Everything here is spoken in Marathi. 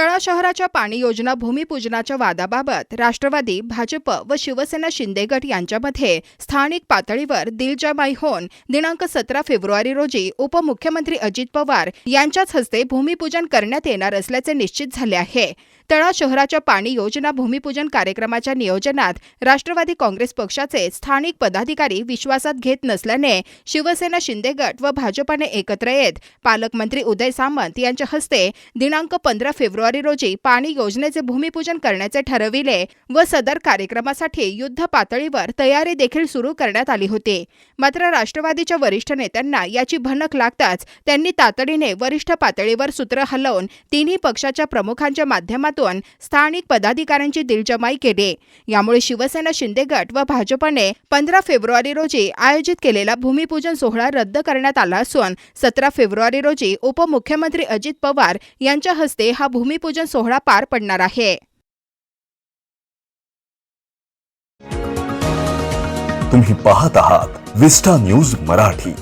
तळा शहराच्या पाणी योजना भूमिपूजनाच्या वादाबाबत राष्ट्रवादी भाजप व शिवसेना शिंदे गट यांच्यामध्ये स्थानिक पातळीवर दिलजामाई होऊन दिनांक सतरा फेब्रुवारी रोजी उपमुख्यमंत्री अजित पवार यांच्याच हस्ते भूमिपूजन करण्यात येणार असल्याचे निश्चित झाले आहे. तळा शहराच्या पाणी योजना भूमिपूजन कार्यक्रमाच्या नियोजनात राष्ट्रवादी काँग्रेस पक्षाचे स्थानिक पदाधिकारी विश्वासात घेत नसल्याने शिवसेना शिंदे गट व भाजपाने एकत्र येत पालकमंत्री उदय सामंत यांच्या हस्ते दिनांक पंधरा फेब्रुवारी रोजी पाणी योजनेचे भूमिपूजन करण्याचे ठरविले व सदर कार्यक्रमासाठी युद्ध पातळीवर तयारी देखील सुरू करण्यात आली होती. मात्र राष्ट्रवादीच्या वरिष्ठ नेत्यांना याची भनक लागताच त्यांनी तातडीने वरिष्ठ पातळीवर सूत्र हलवून तिन्ही पक्षाच्या प्रमुखांच्या माध्यमातून स्थानिक पदाधिकाऱ्यांची दिलजमाई केली. यामुळे शिवसेना शिंदे गट व भाजपने पंधरा फेब्रुवारी रोजी आयोजित केलेला भूमिपूजन सोहळा रद्द करण्यात आला असून सतरा फेब्रुवारी रोजी उपमुख्यमंत्री अजित पवार यांच्या हस्ते हा भूमिपूजन सोहळा पार पडणार आहे. तुम्ही पाहत आहात विस्टा न्यूज मराठी.